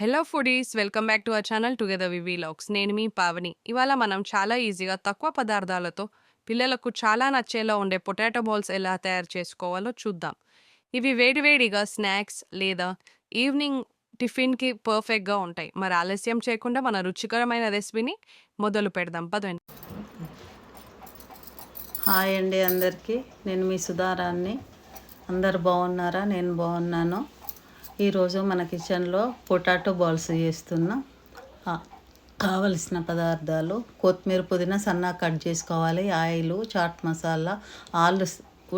Hello foodies welcome back to our channel together we vlogs నేను మీ పావని. ఇవాళ మనం చాలా ఈజీగా తక్కువ పదార్థాలతో పిల్లలకు చాలా నచ్చేలా ఉండే పొటాటో బాల్స్ ఎలా తయారు చేసుకోవాలో చూద్దాం. ఇవి వేడివేడిగా స్నాక్స్ లేదా ఈవినింగ్ టిఫిన్కి పర్ఫెక్ట్గా ఉంటాయి. మరి ఆలస్యం చేయకుండా మన రుచికరమైన రెసిపీని మొదలు పెడదాం. పదండి. హాయ్ అండి అందరికీ. నేను మీ సుధారాన్ని. అందరు బాగున్నారా? నేను బాగున్నాను. ఈరోజు మన కిచెన్లో పొటాటో బాల్స్ చేస్తున్నా. కావలసిన పదార్థాలు కొత్తిమీర పుదీనా సన్నగా కట్ చేసుకోవాలి ఆయిల్ చాట్ మసాలా ఆలు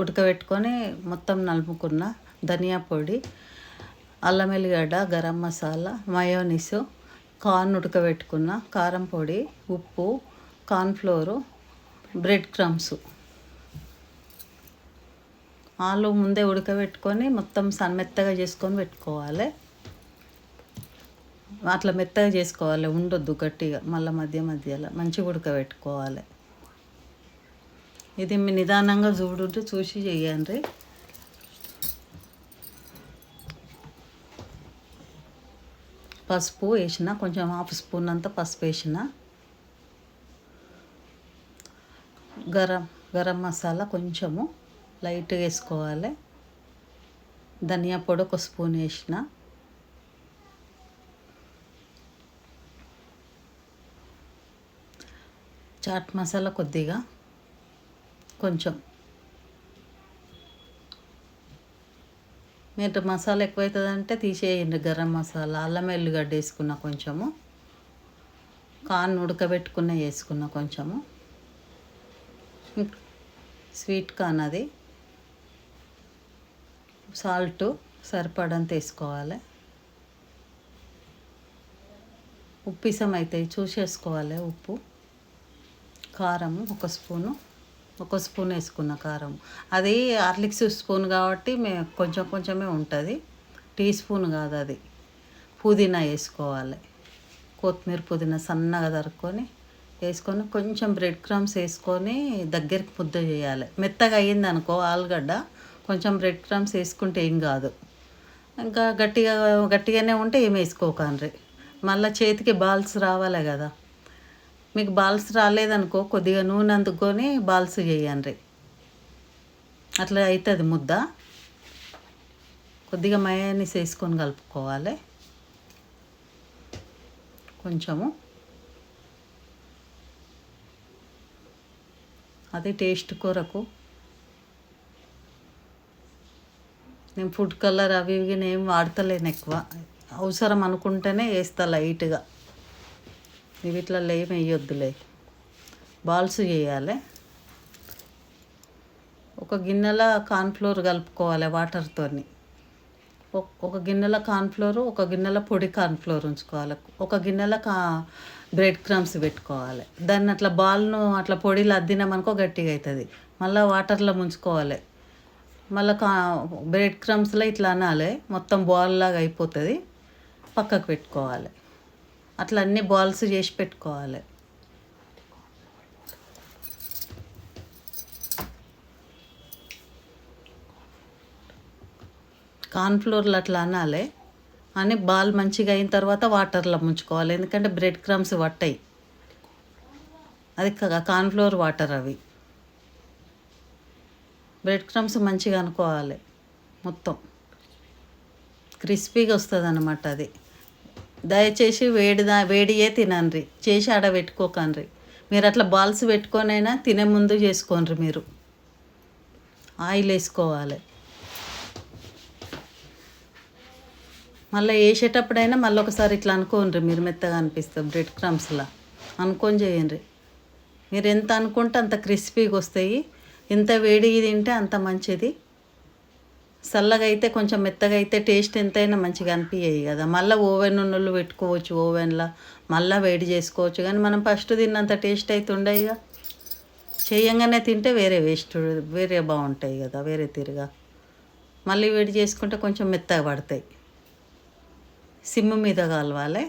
ఉడకబెట్టుకొని మొత్తం నలుపుకున్న ధనియా పొడి అల్లం వెల్లిగడ్డ గరం మసాలా మయోనిస్ కార్న్ ఉడకబెట్టుకున్న కారం పొడి ఉప్పు కార్న్ఫ్లోరు బ్రెడ్ క్రమ్స్. ఆలు ముందే ఉడకబెట్టుకొని మొత్తం సన్మెత్తగా చేసుకొని పెట్టుకోవాలి. అట్లా మెత్తగా చేసుకోవాలి ఉండొద్దు గట్టిగా మళ్ళీ మధ్య మధ్యలో మంచిగా ఉడకబెట్టుకోవాలి. ఇది మీ నిదానంగా చూడుంటే చూసి చెయ్యండి. పసుపు వేసిన కొంచెం హాఫ్ స్పూన్ అంతా పసుపు వేసిన. గరం గరం మసాలా కొంచెము. లైట్గా వేసుకోవాలి. ధనియా పొడి ఒక స్పూన్ వేసిన. చాట్ మసాలా కొద్దిగా కొంచెం. మీరు మసాలా ఎక్కువైతుందంటే తీసేయండి గరం మసాలా అల్లం ఎల్లుగడ్డ వేసుకున్న కొంచెము. కాన్ ఉడకబెట్టుకున్న వేసుకున్న కొంచెము. స్వీట్ కాన్ అది. సాల్ట్ సరిపడంత వేసుకోవాలి. ఉప్పు ఇసం అవుతాయి చూసేసుకోవాలి ఉప్పు. కారం ఒక స్పూను ఒక స్పూన్ వేసుకున్న కారం. అది హార్లిక్స్ స్పూన్ కాబట్టి మే కొంచెం కొంచెమే ఉంటుంది. టీ స్పూన్ కాదు అది. పుదీనా వేసుకోవాలి. కొత్తిమీర పుదీనా సన్నగా తరుక్కొని వేసుకొని కొంచెం బ్రెడ్ క్రమ్స్ వేసుకొని దగ్గరికి ముద్ద చేయాలి. మెత్తగా అయ్యింది అనుకో ఆలుగడ్డ కొంచెం బ్రెడ్ క్రమ్స్ వేసుకుంటే ఏం కాదు. ఇంకా గట్టిగా గట్టిగానే ఉంటే ఏం వేసుకోకండ్రి. మళ్ళీ చేతికి బాల్స్ రావాలి కదా. మీకు బాల్స్ రాలేదనుకో కొద్దిగా నూనె అందుకొని బాల్స్ చేయండి అట్లా అవుతుంది ముద్ద. కొద్దిగా మయానీస్ వేసుకొని కలుపుకోవాలి. కొంచెము. అది టేస్ట్ కొరకు నేను ఫుడ్ కలర్ అవి ఇవి నేను ఏం వాడతలేను ఎక్కువ. అవసరం అనుకుంటేనే వేస్తా లైట్గా. ఇవి ఇట్లా ఏం వేయొద్దులే. బాల్స్ చేయాలి. ఒక గిన్నెల కార్న్ఫ్లోర్ కలుపుకోవాలి వాటర్తోని ఒక- గిన్నెలో గిన్నెల కార్న్ఫ్లోర్ ఒక గిన్నెల పొడి కార్న్ఫ్లోర్ ఉంచుకోవాలి. ఒక గిన్నెల కా బ్రెడ్ క్రమ్స్ పెట్టుకోవాలి. దాన్ని అట్లా బాల్ను అట్లా పొడిలో అద్దినామనుకో గట్టిగా అవుతుంది మళ్ళీ వాటర్లో ముంచుకోవాలి. మళ్ళీ కా బ్రెడ్ క్రమ్స్లో ఇట్లా అనాలి. మొత్తం బాల్ లాగా అయిపోతుంది. పక్కకు పెట్టుకోవాలి. అట్లా అన్ని బాల్స్ చేసి పెట్టుకోవాలి. కార్న్ఫ్లోర్లు అట్లా అనాలి. అని బాల్ మంచిగా అయిన తర్వాత వాటర్లో ముంచుకోవాలి. ఎందుకంటే బ్రెడ్ క్రమ్స్ పట్టాయి అది కార్న్ఫ్లోర్ వాటర్ అవి. బ్రెడ్ క్రమ్స్ మంచిగా అనుకోవాలి. మొత్తం. క్రిస్పీగా వస్తుంది అనమాట అది. దయచేసి వేడిదా వేడియే తినండి చేసి ఆడ పెట్టుకోకండ్రి. మీరు అట్లా బాల్స్ పెట్టుకొనైనా తినే ముందు చేసుకోండి మీరు. ఆయిల్ వేసుకోవాలి. మళ్ళీ వేసేటప్పుడైనా మళ్ళీ ఒకసారి ఇట్లా అనుకోండి మీరు మెత్తగా అనిపిస్తుంది బ్రెడ్ క్రమ్స్లా. అనుకొని చేయండి మీరు ఎంత అనుకుంటే అంత క్రిస్పీగా వస్తాయి. ఎంత వేడిగా తింటే అంత మంచిది. చల్లగా అయితే కొంచెం మెత్తగా అయితే టేస్ట్ ఎంతైనా మంచిగా అనిపించాయి కదా. మళ్ళీ ఓవెన్ ఉన్నోళ్ళు పెట్టుకోవచ్చు ఓవెన్లో. మళ్ళీ వేడి చేసుకోవచ్చు కానీ మనం ఫస్ట్ తిన్నంత టేస్ట్ అయితే ఉండయిగా చేయంగానే తింటే వేరే వేస్ట్ వేరే బాగుంటాయి కదా వేరే తిరుగా. మళ్ళీ వేడి చేసుకుంటే కొంచెం మెత్తగా పడతాయి. సిమ్ మీద కాలవాలి.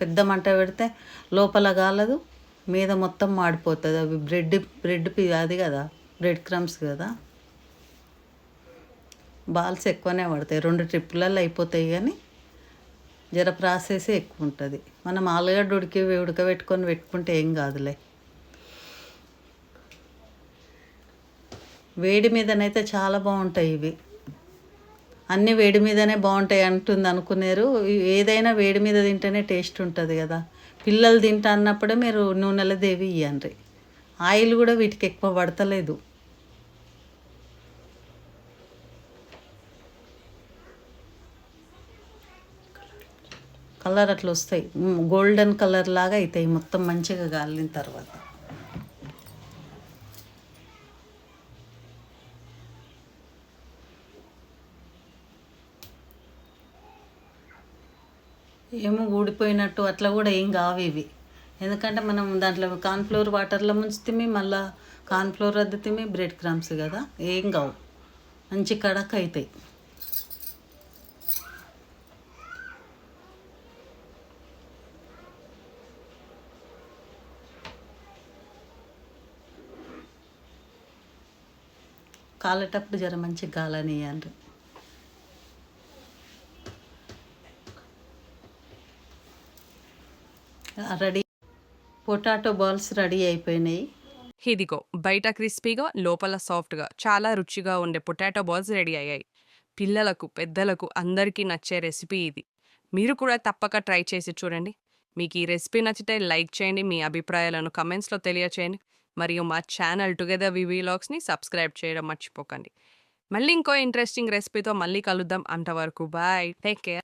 పెద్ద మంట పెడితే లోపల కాలదు. మీద మొత్తం మాడిపోతుంది. అవి బ్రెడ్ బ్రెడ్ పి అది కదా. బ్రెడ్ క్రమ్స్ కదా. బాల్స్ ఎక్కువనే పడతాయి రెండు ట్రిప్పులలో అయిపోతాయి కానీ జర ప్రాసెస్ ఎక్కువ ఉంటుంది. మనం ఆలుగడ్డ ఉడికి ఉడకబెట్టుకొని పెట్టుకుంటే ఏం కాదులే. వేడి మీదనైతే చాలా బాగుంటాయి ఇవి. అన్నీ వేడి మీదనే బాగుంటాయి అంటుంది అనుకున్నారు ఏదైనా వేడి మీద తింటేనే టేస్ట్ ఉంటుంది కదా. పిల్లలు తింటా అన్నప్పుడే మీరు నూనెల దేవి ఇవ్వండి ఆయిల్ కూడా వీటికి ఎక్కువ పడతలేదు. కలర్ అట్లా వస్తాయి. గోల్డెన్ కలర్ లాగా అవుతాయి మొత్తం మంచిగా గాలిన తర్వాత. ఏమో ఊడిపోయినట్టు అట్లా కూడా ఏం కావు ఇవి. ఎందుకంటే మనం దాంట్లో కార్న్ఫ్లోర్ వాటర్లో ముంచుతిమి మళ్ళీ కార్న్ఫ్లోర్ అద్దుతిమి బ్రెడ్ క్రమ్స్ కదా ఏం కావు మంచి కడక్ అవుతాయి కాలేటప్పుడు జర మంచి గాలని రెడీ పొటాటో బాల్స్ రెడీ అయిపోయినాయి. ఇదిగో బయట క్రిస్పీగా లోపల సాఫ్ట్గా చాలా రుచిగా ఉండే పొటాటో బాల్స్ రెడీ అయ్యాయి. పిల్లలకు పెద్దలకు అందరికీ నచ్చే రెసిపీ ఇది. మీరు కూడా తప్పక ట్రై చేసి చూడండి. మీకు ఈ రెసిపీ నచ్చితే లైక్ చేయండి మీ అభిప్రాయాలను కమెంట్స్లో తెలియచేయండి. మరియు మా ఛానల్ టుగెదర్ వివీలాగ్స్ని సబ్స్క్రైబ్ చేయడం మర్చిపోకండి. మళ్ళీ ఇంకో ఇంట్రెస్టింగ్ రెసిపీతో మళ్ళీ కలుద్దాం. అంతవరకు బాయ్. Take care.